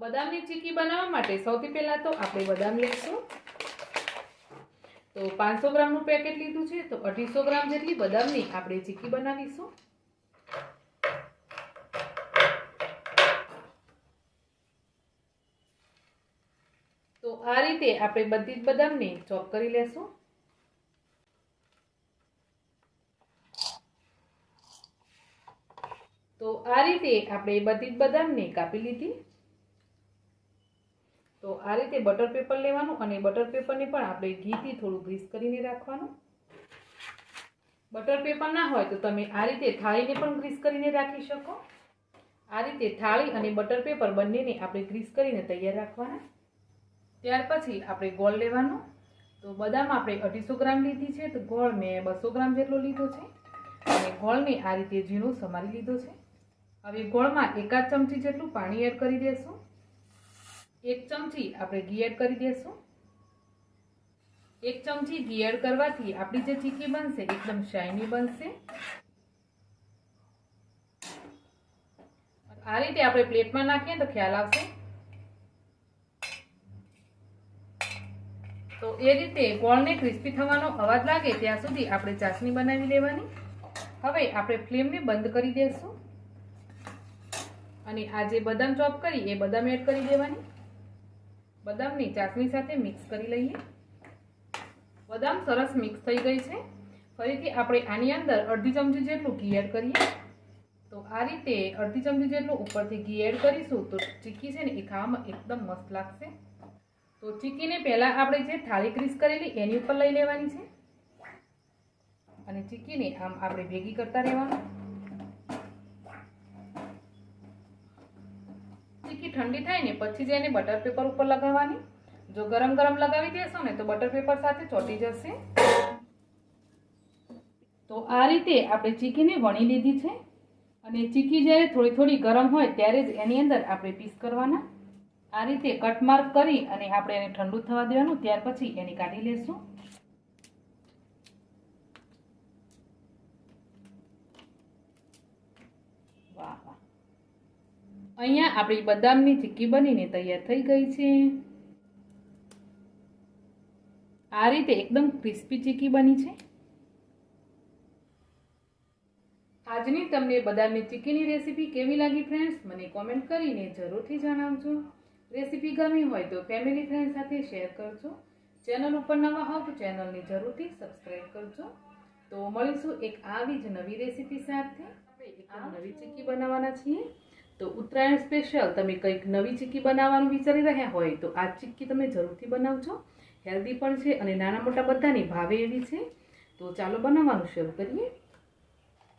બદામની ચીકી બનાવવા માટે સૌથી પહેલાં તો આપણે બદામ લઈશું. તો પાંચસો ગ્રામનું પેકેટ લીધું છે, તો અઢીસો ગ્રામ જેટલી બદામની આપણે ચીકી બનાવીશું. તો આ રીતે આપણે બધી જ બદામને ચોપ કરી લેશું. તો આ રીતે આપણે બધી જ બદામને કાપી લીધી. તો આ રીતે બટર પેપર લેવાનું અને બટર પેપરને પણ આપણે ઘીથી થોડું ગ્રીસ કરીને રાખવાનું. બટર પેપર ના હોય તો તમે આ રીતે થાળીને પણ ગ્રીસ કરીને રાખી શકો. આ રીતે થાળી અને બટર પેપર બંનેને આપણે ગ્રીસ કરીને તૈયાર રાખવાના. ત્યાર પછી આપણે ગોળ લેવાનો. તો બદામ આપણે અઢીસો ગ્રામ લીધી છે, તો ગોળ મેં બસો ગ્રામ જેટલો લીધો છે. અને ગોળને આ રીતે ઝીણું સમારી લીધો છે. હવે ગોળમાં એકાદ ચમચી જેટલું પાણી એડ કરી દેશું. એક ચમચી આપણે ઘી એડ કરી દેશું. એક ચમચી ઘી એડ કરવાથી આપણી જે ચીકી બનશે એકદમ શાઇની બનશે. આ રીતે આપણે પ્લેટમાં નાખીએ તો ખ્યાલ આવશે. તો એ રીતે ગોળને ક્રિસ્પી થવાનો અવાજ લાગે ત્યાં સુધી આપણે ચાસણી બનાવી લેવાની. હવે આપણે ફ્લેમને બંધ કરી દઈશું અને આ જે બદામ ચોપ કરી એ બદામ એડ કરી દેવાની. બદામની ચાસણી સાથે મિક્સ કરી લઈએ. બદામ સરસ મિક્સ થઈ ગઈ છે. ફરીથી આપણે આની અંદર અડધી ચમચી જેટલું ઘી એડ કરીએ. તો આ રીતે અડધી ચમચી જેટલું ઉપરથી ઘી એડ કરીશું તો ચીકી છે ને એ ખાવામાં એકદમ મસ્ત લાગશે. તો ચીકીને પહેલાં આપણે જે થાળી ક્રિસ કરેલી એની ઉપર લઈ લેવાની છે. અને ચીકીને આમ આપણે ભેગી કરતા રહેવાનું. ઠંડી થાય ને, પછી જ એને બટર પેપર ઉપર લગાવવાની. જો ગરમ ગરમ લગાવી દેશો ને, તો બટર પેપર સાથે ચોટી જશે. તો આ રીતે આપણે ચીકીને વણી લીધી છે. અને ચીકી જ્યારે થોડી થોડી ગરમ હોય, ત્યારે જ એની અંદર આપણે પીસ કરવાના. આ રીતે કટ માર્ક કરી અને આપણે એને ઠંડુ થવા દેવાનું, ત્યાર પછી એને કાઢી લેશું વાહ વાહ અહીંયા આપણી બદામની ચીક્કી બનીને તૈયાર થઈ ગઈ છે. આ રીતે એકદમ ક્રિસ્પી ચીક્કી બની છે. આજની તમને બદામની ચીક્કીની રેસીપી કેવી લાગી ફ્રેન્ડ્સ મને કોમેન્ટ કરીને જરૂરથી જણાવજો. રેસીપી ગમી હોય તો ફેમિલી ફ્રેન્ડ સાથે શેર કરજો. ચેનલ ઉપર નવા હોવ તો ચેનલને જરૂરથી સબસ્ક્રાઈબ કરજો. તો મળીશું એક આવી જ નવી રેસીપી સાથે. આપણે એકદમ નવી ચીક્કી બનાવવાના છીએ. તો ઉત્તરાયણ સ્પેશિયલ તમે કંઈક નવી ચીક્કી બનાવવાનું વિચારી રહ્યા હોય તો આ ચીક્કી તમે જરૂરથી બનાવજો. હેલ્ધી પણ છે અને નાના મોટા બધાની ભાવે એવી છે. તો ચાલો બનાવવાનું શરૂ કરીએ.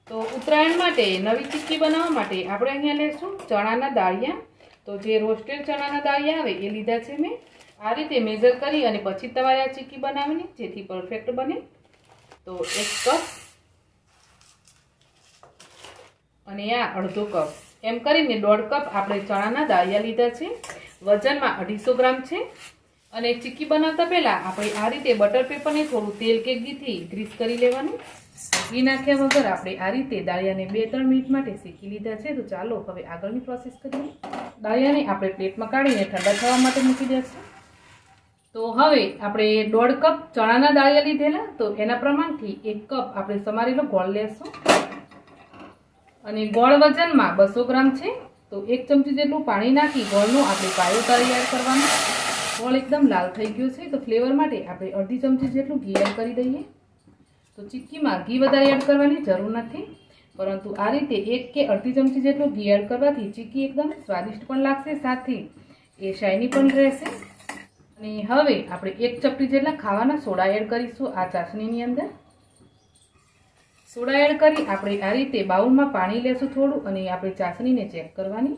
તો ઉત્તરાયણ માટે નવી ચીક્કી બનાવવા માટે આપણે અહીંયા લઈશું ચણાના દાળિયા. તો જે રોસ્ટેડ ચણાના દાળિયા આવે એ લીધા છે મેં. આ રીતે મેઝર કરી અને પછી તમારે આ ચીક્કી બનાવવાની જેથી પરફેક્ટ બને. તો એક કપ અને આ અડધો કપ એમ કરીને દોઢ કપ આપણે ચણાના દાળિયા લીધા છે. વજનમાં અઢીસો ગ્રામ છે. અને ચીક્કી બનાવતા પહેલાં આપણે આ રીતે બટર પેપરને થોડું તેલ કે ઘીથી ગ્રીસ કરી લેવાનું. ઘી નાખ્યા વગર આપણે આ રીતે દાળિયાને બે ત્રણ મિનિટ માટે શેકી લીધા છે. તો ચાલો હવે આગળની પ્રોસેસ કરીએ. દાળિયાને આપણે પ્લેટમાં કાઢીને ઠંડા થવા માટે મૂકી દઈશું તો હવે આપણે દોઢ કપ ચણાના દાળિયા લીધેલા. તો એના પ્રમાણથી એક કપ આપણે સમારેલો ગોળ લેશું. અને ગોળ વજનમાં બસો ગ્રામ છે, તો એક ચમચી જેટલું પાણી નાખી ગોળનો આપણે પાયો તૈયાર કરવાનો. ગોળ એકદમ લાલ થઈ ગયો છે, તો ફ્લેવર માટે આપણે અડધી ચમચી જેટલું ઘી એડ કરી દઈએ. તો ચીક્કીમાં ઘી વધારે એડ કરવાની જરૂર નથી, પરંતુ આ રીતે એક કે અડધી ચમચી જેટલું ઘી એડ કરવાથી ચીક્કી એકદમ સ્વાદિષ્ટ પણ લાગશે, સાથે એ શાઇની પણ રહેશે. અને હવે આપણે એક ચપટી જેટલા ખાવાના સોડા એડ કરીશું આ ચાસણીની અંદર. સોડા એડ કરી આપણે આ રીતે બાઉલમાં પાણી લેશું થોડું અને આપણે ચાસણીને ચેક કરવાની.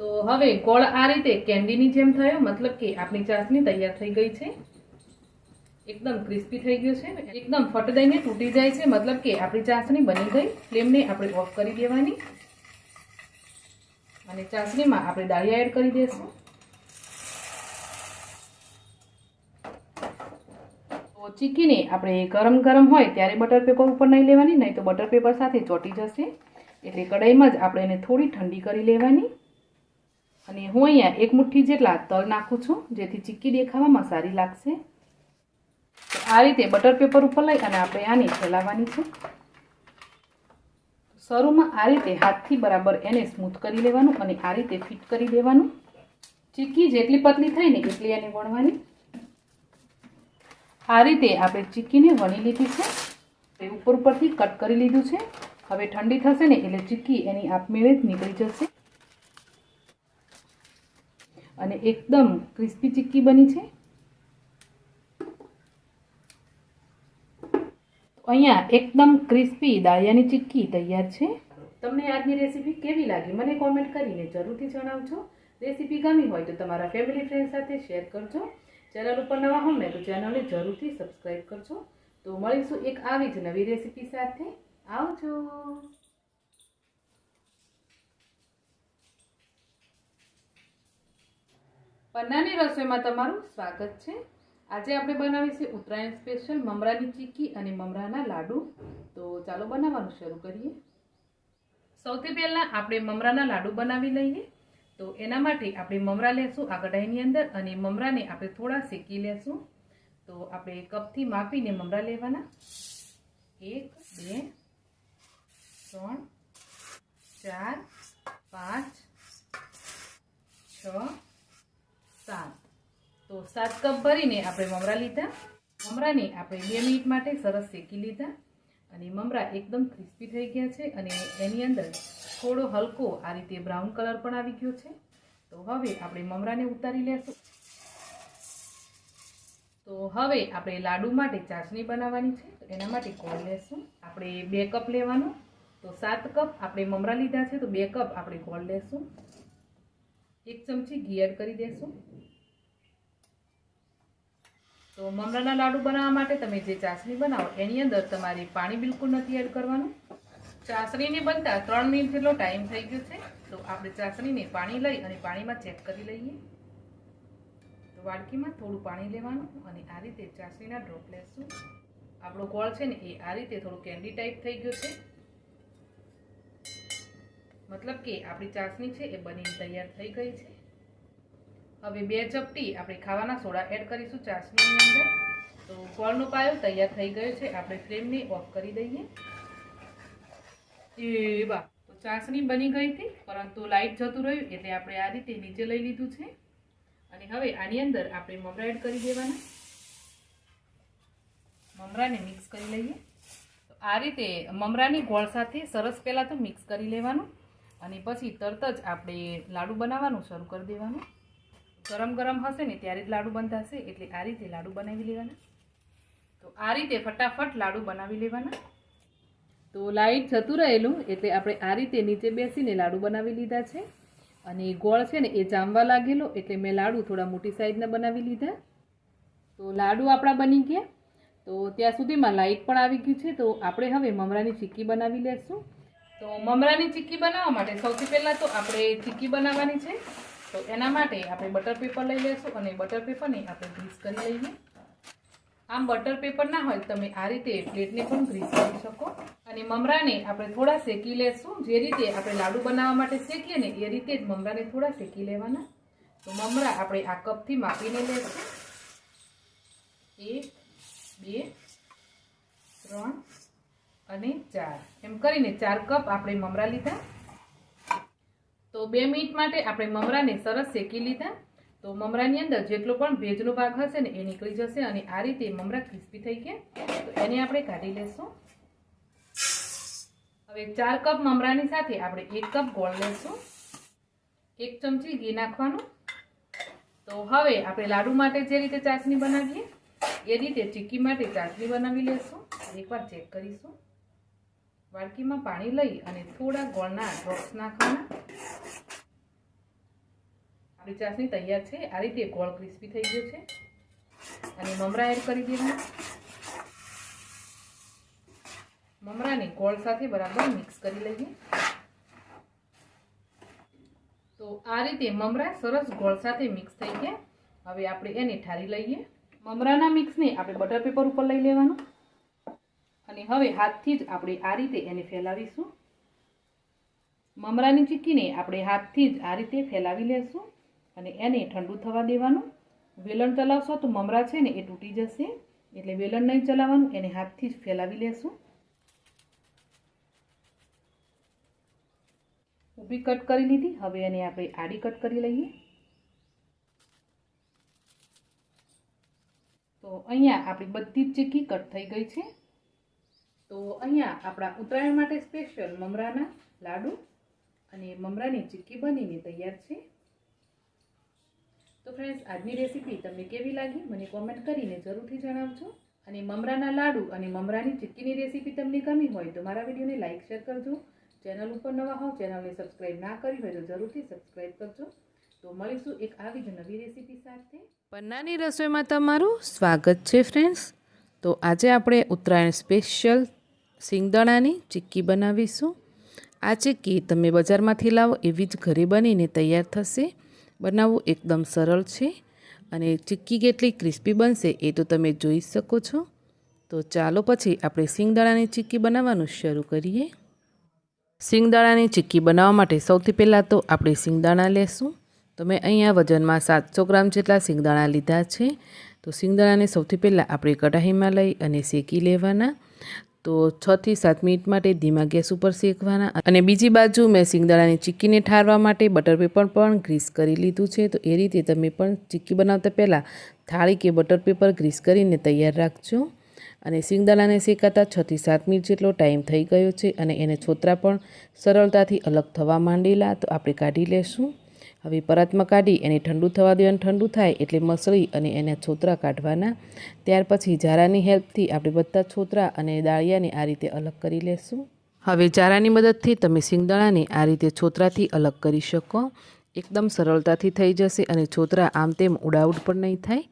તો હવે ગોળ આ રીતે કેન્ડીની જેમ થયો, મતલબ કે આપણી ચાસણી તૈયાર થઈ ગઈ છે. એકદમ ક્રિસ્પી થઈ ગયું છે. એકદમ ફટ દઈને તૂટી જાય છે, મતલબ કે આપણી ચાસણી બની ગઈ. ફ્લેમને આપણે ઓફ કરી દેવાની. અને ચાસણીમાં આપણે દાળિયા એડ કરી દઈશું તો ચીકીને આપણે ગરમ ગરમ હોય ત્યારે બટર પેપર ઉપર નહીં લેવાની, નહીં તો બટર પેપર સાથે ચોટી જશે. એટલે કઢાઈમાં જ આપણે એને થોડી ઠંડી કરી લેવાની. અને હું અહીંયા એક મુઠ્ઠી જેટલા તલ નાખું છું, જેથી ચીક્કી દેખાવામાં સારી લાગશે. આ રીતે બટર પેપર ઉપર લઈ અને આપણે આને ફેલાવવાની છે. શરૂમાં આ રીતે હાથથી બરાબર એને સ્મૂથ કરી લેવાનું અને આ રીતે ફિટ કરી દેવાનું. ચીક્કી જેટલી પતલી થાય ને એટલી એને વણવાની. આ રીતે આપણે ચીક્કીને વણી લીધી છે. એ ઉપર ઉપરથી કટ કરી લીધું છે. હવે ઠંડી થશે ને એટલે ચીક્કી એની આપમેળે જ નીકળી જશે. અને એકદમ ક્રિસ્પી ચીક્કી બની છે. અહીંયા એકદમ ક્રિસ્પી દાળિયાની ચીક્કી તૈયાર છે. તમને આજની રેસીપી કેવી લાગી મને કોમેન્ટ કરીને જરૂરથી જણાવજો. રેસીપી ગમી હોય તો તમારા ફેમિલી, ફ્રેન્ડ સાથે શેર કરજો. ચેનલ ઉપર નવા હો ને તો ચેનલને જરૂરથી સબસ્ક્રાઈબ કરજો. તો મળીશું એક આવી જ નવી રેસીપી સાથે. આવજો. પન્નાની રસોઈમાં તમારું સ્વાગત છે. આજે આપણે બનાવીશું ઉત્તરાયણ સ્પેશિયલ મમરાની ચીક્કી અને મમરાના લાડુ. તો ચાલો બનાવવાનું શરૂ કરીએ. સૌથી પહેલાં આપણે મમરાના લાડુ બનાવી લઈએ. તો એના માટે આપણે મમરા લેશું આ કઢાઈની અંદર અને મમરાને આપણે થોડા શેકી લેશું. તો આપણે કપથી માપીને મમરા લેવાના. એક, બે, ત્રણ, ચાર, પાંચ, છ, સાત. તો સાત કપ ભરીને આપણે મમરા લીધા. મમરાને આપણે બે મિનિટ માટે સરસ શેકી લીધા. અને મમરા એકદમ ક્રિસ્પી થઈ ગયા છે અને એની અંદર થોડો હલકો આ રીતે બ્રાઉન કલર પણ આવી ગયો છે. તો હવે આપણે મમરાને ઉતારી લેશું. તો હવે આપણે લાડુ માટે ચાસણી બનાવવાની છે. તો એના માટે ગોળ લેશું? આપણે બે કપ લેવાનું. તો સાત કપ આપણે મમરા લીધા છે. તો બે કપ આપણે ગોળ લેશું? એક ચમચી ઘી એડ કરી દેશું. તો મમરાના લાડુ બનાવવા માટે તમે જે ચાસણી બનાવો, એની અંદર તમારે પાણી બિલકુલ નથી એડ કરવાનું. ચાસણીને બનતા ત્રણ મિનિટ જેટલો ટાઈમ થઈ ગયો છે. તો આપણે ચાસણીને પાણી લઈ અને પાણીમાં ચેક કરી લઈએ. તો વાડકીમાં થોડું પાણી લેવાનું અને આ રીતે ચાસણીના ડ્રોપ લેશું. આપણો ગોળ છે ને એ આ રીતે થોડું કેન્ડી ટાઈપ થઈ ગયો છે. મતલબ કે આપણી ચાસણી છે એ બનીને તૈયાર થઈ ગઈ છે. હવે બે ચપટી આપણે ખાવાના સોડા એડ કરીશું ચાસણીની અંદર. તો ગોળનો પાયો તૈયાર થઈ ગયો છે. આપણે ફ્લેમને ઓફ કરી દઈએ. એ વાહ તો ચાસણી બની ગઈ હતી, પરંતુ લાઇટ જતું રહ્યું, એટલે આપણે આ રીતે નીચે લઈ લીધું છે. અને હવે આની અંદર આપણે મમરા એડ કરી દેવાના. મમરાને મિક્સ કરી લઈએ. તો આ રીતે મમરાની ગોળ સાથે સરસ પહેલાં તો મિક્સ કરી લેવાનું. અને પછી તરત જ આપણે લાડુ બનાવવાનું શરૂ કરી દેવાનું. ગરમ ગરમ હશે ને ત્યારે જ લાડુ બંધાશે, એટલે આ રીતે લાડુ બનાવી લેવાના. તો આ રીતે ફટાફટ લાડુ બનાવી લેવાના. તો લાઇટ જતું રહેલું એટલે આપણે આ રીતે નીચે બેસીને લાડુ બનાવી લીધા છે. અને ગોળ છે ને એ જામવા લાગેલો એટલે મેં લાડુ થોડા મોટી સાઈઝના બનાવી લીધા. તો લાડુ આપણા બની ગયા. તો ત્યાં સુધીમાં લાઇટ પણ આવી ગયું છે. તો આપણે હવે મમરાની ચીક્કી બનાવી લેશું. તો મમરાની ચીક્કી બનાવવા માટે સૌથી પહેલાં તો આપણે ચીક્કી બનાવવાની છે. તો એના માટે આપણે બટર પેપર લઈ લઈશું અને બટર પેપરને આપણે ગ્રીસ કરી લઈએ. આમ બટર પેપર ના હોય તમે આ રીતે પ્લેટને પણ ગ્રીસ કરી શકો. અને મમરાને આપણે થોડા શેકી લેશું. જે રીતે આપણે લાડુ બનાવવા માટે શેકીએ ને એ રીતે જ મમરાને થોડા શેકી લેવાના. તો મમરા આપણે આ કપથી માપીને લેશું. એક, બે, ત્રણ અને ચાર. એમ કરીને ચાર કપ આપણે મમરા લીધા. તો બે મિનિટ માટે આપણે મમરાને સરસ શેકી લીધા. તો મમરાની અંદર જેટલો પણ ભેજનો ભાગ હશે ને એ નીકળી જશે અને આ રીતે મમરા ક્રિસ્પી થઈ ગયા. તો એને આપણે કાઢી લેશું. હવે ચાર કપ મમરાની સાથે આપણે એક કપ ગોળ લેશું. એક ચમચી ઘી નાખવાનું. તો હવે આપણે લાડુ માટે જે રીતે ચાસણી બનાવીએ, એ રીતે ચીક્કી માટે ચાસણી બનાવી લેશું. એકવાર ચેક કરીશું. વાડકીમાં પાણી લઈ અને થોડા ગોળના ડ્રોપ્સ નાખવાના. આપણી ચાસણી તૈયાર છે. આ રીતે ગોળ ક્રિસ્પી થઈ ગયો છે. અને મમરા એડ કરી દેવાના. મમરાને ગોળ સાથે બરાબર મિક્સ કરી લઈએ. તો આ રીતે મમરા સરસ ગોળ સાથે મિક્સ થઈ ગયા. હવે આપણે એને ઠારી લઈએ. મમરાના મિક્સને આપણે બટર પેપર ઉપર લઈ લેવાનું. અને હવે હાથથી જ આપણે આ રીતે એને ફેલાવીશું. મમરાની ચીક્કીને આપણે હાથથી જ આ રીતે ફેલાવી લેશું. અને એને ઠંડુ થવા દેવાનું. વેલણ ચલાવશો તો મમરા છે ને એ તૂટી જશે. એટલે વેલણ નહીં ચલાવવાનું, એને હાથથી જ ફેલાવી લેશું. ઊભી કટ કરી લીધી. હવે એને આપણે આડી કટ કરી લઈએ. તો અહીંયા આપણી બધી જ ચીક્કી કટ થઈ ગઈ છે. તો અહીંયા આપણા ઉત્તરાયણ માટે સ્પેશિયલ મમરાના લાડુ અને મમરાની ચીક્કી બનીને તૈયાર છે. તો ફ્રેન્ડ્સ આજની રેસીપી તમને કેવી લાગી? મને કોમેન્ટ કરીને જરૂરથી જણાવજો. અને મમરાના લાડુ અને મમરાની ચીક્કીની રેસીપી તમને ગમી હોય તો મારા વિડીયોને લાઇક શેર કરજો. ચેનલ ઉપર નવા હોવ ચેનલને સબસ્ક્રાઈબ ના કરી હોય તો જરૂરથી સબસ્ક્રાઈબ કરજો. તો મળીશું એક આવી જ નવી રેસીપી સાથે. પન્નાની રસોઈમાં તમારું સ્વાગત છે ફ્રેન્ડ્સ તો આજે આપણે ઉત્તરાયણ સ્પેશિયલ સિંગદાણાની ચીક્કી બનાવીશું. આ ચીક્કી તમે બજારમાંથી લાવો, એવી જ ઘરે બનીને તૈયાર થશે. બનાવવું એકદમ સરળ છે અને ચીક્કી કેટલી ક્રિસ્પી બનશે એ તો તમે જોઈ શકો છો. તો ચાલો પછી આપણે સિંગદાણાની ચીક્કી બનાવવાનું શરૂ કરીએ. સિંગદાણાની ચીક્કી બનાવવા માટે સૌથી પહેલાં તો આપણે સિંગદાણા લેશું. તો મેં અહીંયા વજનમાં સાતસો ગ્રામ જેટલા સિંગદાણા લીધા છે. તો સિંગદાણાને સૌથી પહેલાં આપણે કઢાઈમાં લઈ અને શેકી લેવાના. તો છથી સાત મિનિટ માટે ધીમા ગેસ ઉપર શેકવાના અને બીજી બાજુ મેં સિંગદાણાની ચીક્કીને ઠારવા માટે બટર પેપર પણ ગ્રીસ કરી લીધું છે. તો એ રીતે તમે પણ ચીક્કી બનાવતા પહેલાં થાળી કે બટર પેપર ગ્રીસ કરીને તૈયાર રાખજો. અને સિંગદાણાને શેકાતા છથી સાત મિનિટ જેટલો ટાઈમ થઈ ગયો છે અને એને છોતરા પણ સરળતાથી અલગ થવા માંડેલા. તો આપણે કાઢી લેશું. હવે પરાતમાં કાઢી એને ઠંડુ થવા દેવાનું ઠંડુ થાય એટલે મસળી અને એના છોતરા કાઢવાના. ત્યાર પછી જારાની હેલ્પથી આપણે બધા છોતરા અને દાળિયાને આ રીતે અલગ કરી લેશું. હવે જારાની મદદથી તમે સિંગદાણાને આ રીતે છોતરાથી અલગ કરી શકો. એકદમ સરળતાથી થઈ જશે અને છોતરા આમ તેમ ઉડાઉડ પણ નહીં થાય.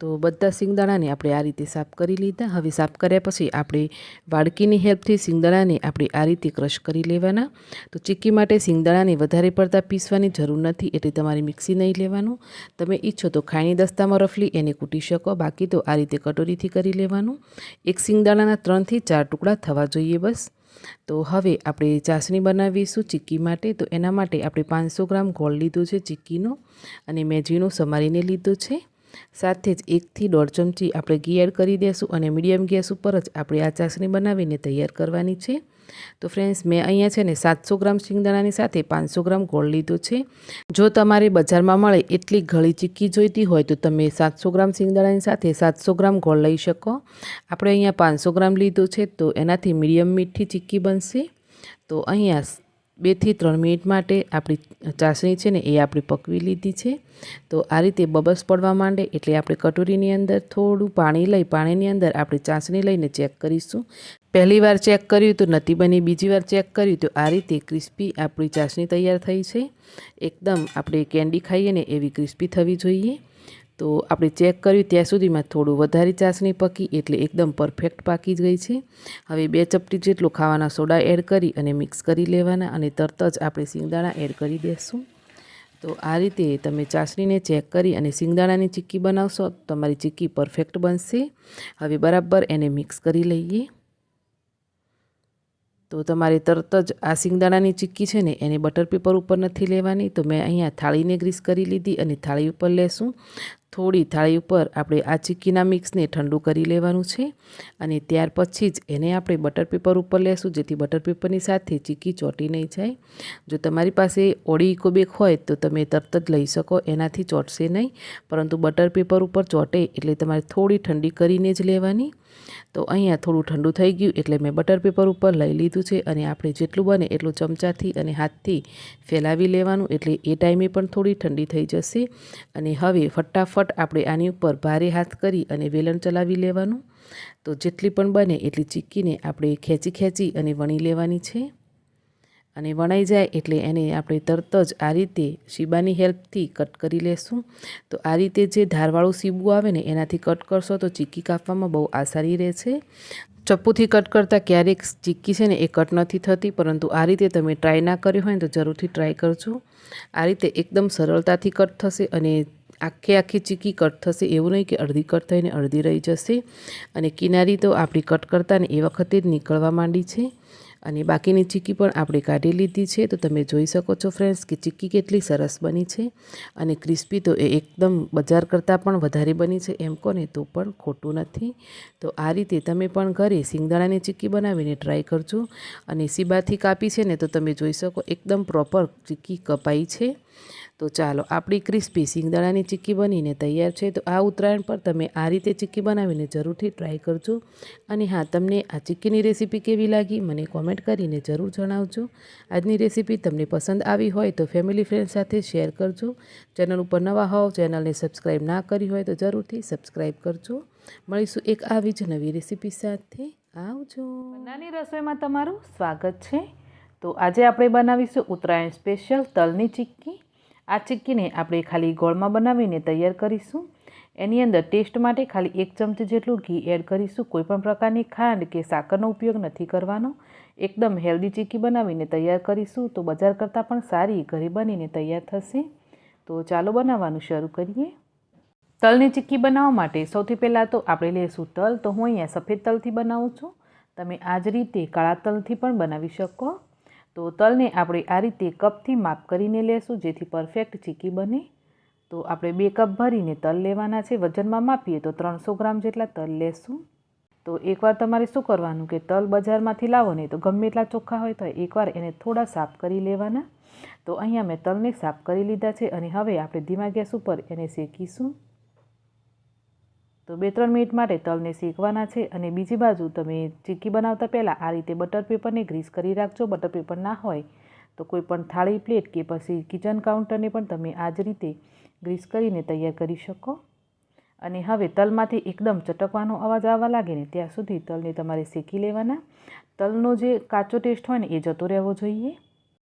તો બધા સિંગદાણાને આપણે આ રીતે સાફ કરી લીધા. હવે સાફ કર્યા પછી આપણે વાડકીની હેલ્પથી સિંગદાણાને આપણે આ રીતે ક્રશ કરી લેવાના. તો ચીક્કી માટે સિંગદાણાને વધારે પડતા પીસવાની જરૂર નથી એટલે તમારે મિક્સી નહીં લેવાનું. તમે ઈચ્છો તો ખાયણી દસ્તામાં રફલી એને કૂટી શકો. બાકી તો આ રીતે કટોરીથી કરી લેવાનું. એક સિંગદાણાના ત્રણથી ચાર ટુકડા થવા જોઈએ બસ. તો હવે આપણે ચાસણી બનાવીશું ચીક્કી માટે. તો એના માટે આપણે પાંચસો ગ્રામ ગોળ લીધો છે ચીક્કીનો અને મેં સમારીને લીધું છે. સાથે જ એકથી દોઢ ચમચી આપણે ઘી એડ કરી દઈશું અને મીડિયમ ગેસ ઉપર જ આપણે આ ચાસણી બનાવીને તૈયાર કરવાની છે. તો ફ્રેન્ડ્સ, મેં અહીંયા છે ને સાતસો ગ્રામ સિંગદાણાની સાથે પાંચસો ગ્રામ ગોળ લીધો છે. જો તમારે બજારમાં મળે એટલી ઘણી ચીક્કી જોઈતી હોય તો તમે સાતસો ગ્રામ સિંગદાણાની સાથે સાતસો ગ્રામ ગોળ લઈ શકો. આપણે અહીંયા પાંચસો ગ્રામ લીધો છે તો એનાથી મીડિયમ મીઠી ચીક્કી બનશે. તો અહીંયા બેથી ત્રણ મિનિટ માટે આપણી ચાસણી છે ને એ આપણે પકવી લીધી છે. તો આ રીતે બબસ પડવા માંડે એટલે આપણે કટોરીની અંદર થોડું પાણી લઈ, પાણીની અંદર આપણે ચાસણી લઈને ચેક કરીશું. પહેલી વાર ચેક કર્યું તો નથી બની, બીજી વાર ચેક કર્યું તો આ રીતે ક્રિસ્પી આપણી ચાસણી તૈયાર થઈ છે. એકદમ આપણે કેન્ડી ખાઈએ ને એવી ક્રિસ્પી થવી જોઈએ. તો આપણે ચેક કર્યું, ત્યાં સુધીમાં થોડું વધારે ચાસણી પકી એટલે એકદમ પરફેક્ટ પાકી ગઈ છે. હવે બે ચપટી જેટલો ખાવાના સોડા એડ કરી અને મિક્સ કરી લેવાના અને તરત જ આપણે સિંગદાણા એડ કરી દેશું. તો આ રીતે તમે ચાસણીને ચેક કરી અને સિંગદાણાની ચીક્કી બનાવશો તમારી ચીક્કી પરફેક્ટ બનશે. હવે બરાબર એને મિક્સ કરી લઈએ. તો તમારે તરત જ આ સિંગદાણાની ચીક્કી છે ને એને બટર પેપર ઉપર નથી લેવાની. તો મેં અહીંયા થાળીને ગ્રીસ કરી લીધી અને થાળી ઉપર લેશું. થોડી થાળી ઉપર આપણે આ ચીક્કીના મિક્સને ઠંડુ કરી લેવાનું છે અને ત્યાર પછી જ એને આપણે બટર પેપર ઉપર લેશું, જેથી બટર પેપરની સાથે ચીક્કી ચોટી નહીં જાય. જો તમારી પાસે ઓળી ઇકોબેક હોય તો તમે તરત જ લઈ શકો, એનાથી ચોટશે નહીં. પરંતુ બટર પેપર ઉપર ચોટે એટલે તમારે થોડી ઠંડી કરીને જ લેવાની. તો અહીંયા થોડું ઠંડુ થઈ ગયું એટલે મેં બટર પેપર ઉપર લઈ લીધું છે અને આપણે જેટલું બને એટલું ચમચાથી અને હાથથી ફેલાવી લેવાનું એટલે એ ટાઈમે પણ થોડી ઠંડી થઈ જશે. અને હવે ફટાફટ આપણે આની ઉપર ભારે હાથ કરી અને વેલણ ચલાવી લેવાનું. તો જેટલી પણ બને એટલી ચીક્કીને આપણે ખેંચી ખેંચી અને વણી લેવાની છે. અને વણાઈ જાય એટલે એને આપણે તરત જ આ રીતે શીબાની હેલ્પથી કટ કરી લેશું. તો આ રીતે જે ધારવાળું સીબું આવે ને, એનાથી કટ કરશો તો ચીક્કી કાપવામાં બહુ આસાની રહેશે. ચપ્પુથી કટ કરતાં ક્યારેક ચીક્કી છે ને, એ કટ નથી થતી, પરંતુ આ રીતે તમે ટ્રાય ના કર્યો હોય ને તો જરૂરથી ટ્રાય કરજો. આ રીતે એકદમ સરળતાથી કટ થશે અને આખે આખી ચીક્કી કટ થશે. એવું નહીં કે અડધી કટ થઈને અડધી રહી જશે. અને કિનારી તો આપણી કટ કરતાં ને એ વખતે જ નીકળવા માંડી છે. અને બાકીની ચીક્કી પણ આપણે કાઢી લીધી છે. તો તમે જોઈ શકો છો ફ્રેન્ડ્સ કે ચીક્કી કેટલી સરસ બની છે અને ક્રિસ્પી તો એ એકદમ બજાર કરતાં પણ વધારે બની છે. એમ કોને તો પણ ખોટું નથી. તો આ રીતે તમે પણ ઘરે સિંગદાણાની ચીક્કી બનાવીને ટ્રાય કરજો. અને સીબાથી કાપી છે ને તો તમે જોઈ શકો એકદમ પ્રોપર ચીક્કી કપાઈ છે. તો ચાલો, આપણી ક્રિસ્પી સિંગદાણાની ચીક્કી બનીને તૈયાર છે. તો આ ઉત્તરાયણ પર તમે આ રીતે ચીક્કી બનાવીને જરૂરથી ટ્રાય કરજો. અને હા, તમને આ ચીક્કીની રેસીપી કેવી લાગી મને કોમેન્ટ કરીને જરૂર જણાવજો. આજની રેસીપી તમને પસંદ આવી હોય તો ફેમિલી ફ્રેન્ડ સાથે શેર કરજો. ચેનલ ઉપર નવા હોવ ચેનલને સબસ્ક્રાઈબ ના કરી હોય તો જરૂરથી સબસ્ક્રાઈબ કરજો. મળીશું એક આવી જ નવી રેસીપી સાથે. આવજો. નાની રસોઈમાં તમારું સ્વાગત છે. તો આજે આપણે બનાવીશું ઉત્તરાયણ સ્પેશિયલ તલની ચીક્કી. આ ચીક્કીને આપણે ખાલી ગોળમાં બનાવીને તૈયાર કરીશું. એની અંદર ટેસ્ટ માટે ખાલી એક ચમચી જેટલું ઘી એડ કરીશું. કોઈપણ પ્રકારની ખાંડ કે સાકરનો ઉપયોગ નથી કરવાનો. એકદમ હેલ્ધી ચીક્કી બનાવીને તૈયાર કરીશું તો બજાર કરતાં પણ સારી ઘરે બનીને તૈયાર થશે. તો ચાલો બનાવવાનું શરૂ કરીએ. તલની ચીક્કી બનાવવા માટે સૌથી પહેલાં તો આપણે લઈશું તલ. તો હું અહીંયા સફેદ તલથી બનાવું છું. તમે આ જ રીતે કાળા તલથી પણ બનાવી શકો. તો તલને આપણે આ રીતે કપથી માપ કરીને લેશું, જેથી પરફેક્ટ ચીકી બને. તો આપણે બે કપ ભરીને તલ લેવાના છે. વજનમાં માપીએ તો ત્રણસો ગ્રામ જેટલા તલ લેશું. તો એકવાર તમારે શું કરવાનું કે તલ બજારમાંથી લાવો ને તો ગમે એટલા ચોખ્ખા હોય તો એકવાર એને થોડા સાફ કરી લેવાના. તો અહીંયા મેં તલને સાફ કરી લીધા છે અને હવે આપણે ધીમા ગેસ ઉપર એને શેકીશું. તો બે ત્રણ મિનિટ માટે તલને શેકવાના છે અને બીજી બાજુ તમે ચીક્કી બનાવતા પહેલાં આ રીતે બટર પેપરને ગ્રીસ કરી રાખજો. બટર પેપર ના હોય તો કોઈ પણ થાળી, પ્લેટ કે પછી કિચન કાઉન્ટરને પણ તમે આ જ રીતે ગ્રીસ કરીને તૈયાર કરી શકો. અને હવે તલમાંથી એકદમ ચટકવાનો અવાજ આવવા લાગે ને ત્યાં સુધી તલને તમારે શેકી લેવાના. તલનો જે કાચો ટેસ્ટ હોય ને એ જતો રહેવો જોઈએ.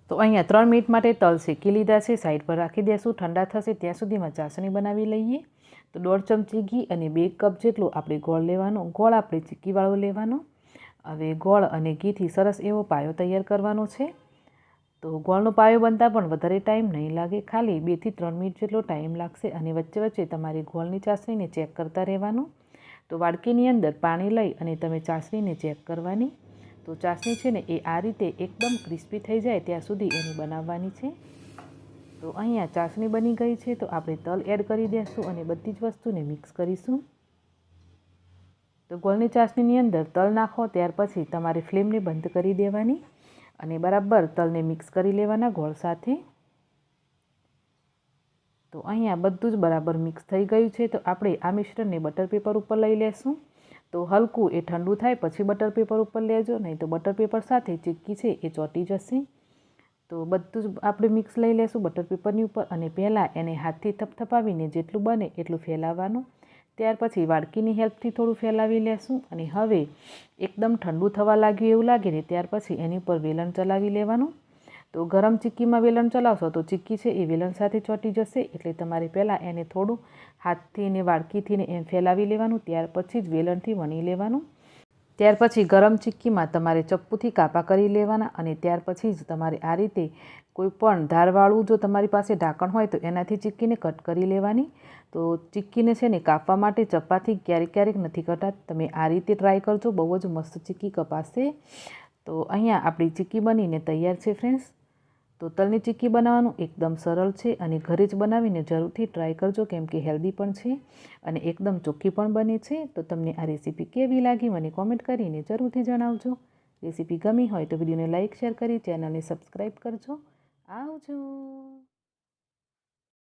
તો અહીંયા ત્રણ મિનિટ માટે તલ શેકી લીધા છે. સાઈડ પર રાખી દેશું. ઠંડા થશે ત્યાં સુધીમાં ચાસણી બનાવી લઈએ. તો દોઢ ચમચી ઘી અને બે કપ જેટલો આપણે ગોળ લેવાનો, ગોળ આપણે ચીક્કીવાળો લેવાનો. હવે ગોળ અને ઘીથી સરસ એવો પાયો તૈયાર કરવાનો છે. તો ગોળનો પાયો બનતા પણ વધારે ટાઈમ નહીં લાગે, ખાલી બેથી ત્રણ મિનિટ જેટલો ટાઈમ લાગશે અને વચ્ચે વચ્ચે તમારે ગોળની ચાસણીને ચેક કરતા રહેવાનું. તો વાડકીની અંદર પાણી લઈ અને તમે ચાસણીને ચેક કરવાની. તો ચાસણી છે ને એ આ રીતે એકદમ ક્રિસ્પી થઈ જાય ત્યાં સુધી એની બનાવવાની છે. તો અહીંયા ચાસણી બની ગઈ છે, તો આપણે તલ એડ કરી દઈશું અને બધી જ વસ્તુને મિક્સ કરીશું. તો ગોળની ચાસણીની અંદર તલ નાખો, ત્યાર પછી તમારે ફ્લેમને બંધ કરી દેવાની અને બરાબર તલને મિક્સ કરી લેવાના ગોળ સાથે. તો અહીંયા બધું જ બરાબર મિક્સ થઈ ગયું છે, તો આપણે આ મિશ્રણને બટર પેપર ઉપર લઈ લેશું. તો હલકું એ ઠંડુ થાય, પછી બટર પેપર ઉપર લેજો, નહીં તો બટર પેપર સાથે ચીક્કી છે એ ચોંટી જશે. તો બધું જ આપણે મિક્સ લઈ લેશું બટર પેપરની ઉપર અને પહેલાં એને હાથથી થપથપાવીને જેટલું બને એટલું ફેલાવવાનું. ત્યાર પછી વાડકીની હેલ્પથી થોડું ફેલાવી લેશું અને હવે એકદમ ઠંડુ થવા લાગ્યું એવું લાગે ને ત્યાર પછી એની ઉપર વેલણ ચલાવી લેવાનું. તો ગરમ ચીક્કીમાં વેલણ ચલાવશો તો ચીક્કી છે એ વેલણ સાથે ચોંટી જશે એટલે તમારે પહેલાં એને થોડું હાથથી ને વાડકીથી ને એમ ફેલાવી લેવાનું, ત્યાર પછી જ વેલણથી વણી લેવાનું. ત્યાર પછી ગરમ ચીક્કીમાં તમારે ચપ્પુથી કાપા કરી લેવાના અને ત્યાર પછી જ તમારે આ રીતે કોઈ પણ ધારવાળું જો તમારી પાસે ઢાંકણ હોય તો એનાથી ચીક્કીને કટ કરી લેવાની. તો ચીક્કીને છે ને કાપવા માટે ચપ્પાથી ક્યારેક ક્યારેક નથી કટાત. તમે આ રીતે ટ્રાય કરજો, બહુ જ મસ્ત ચીક્કી કપાશે. તો અહીંયા આપણી ચીક્કી બનીને તૈયાર છે ફ્રેન્ડ્સ તો તલની ચીક્કી બનાવવાનું એકદમ સરળ છે અને ઘરે જ બનાવીને જરૂરથી ટ્રાય કરજો, કેમ કે હેલ્ધી પણ છે અને એકદમ ચોખ્ખી પણ બને છે. તો તમને આ રેસીપી કેવી લાગી મને કોમેન્ટ કરીને જરૂરથી જણાવજો. રેસીપી ગમી હોય તો વિડીયોને લાઇક શેર કરી ચેનલને સબસ્ક્રાઈબ કરજો. આવજો.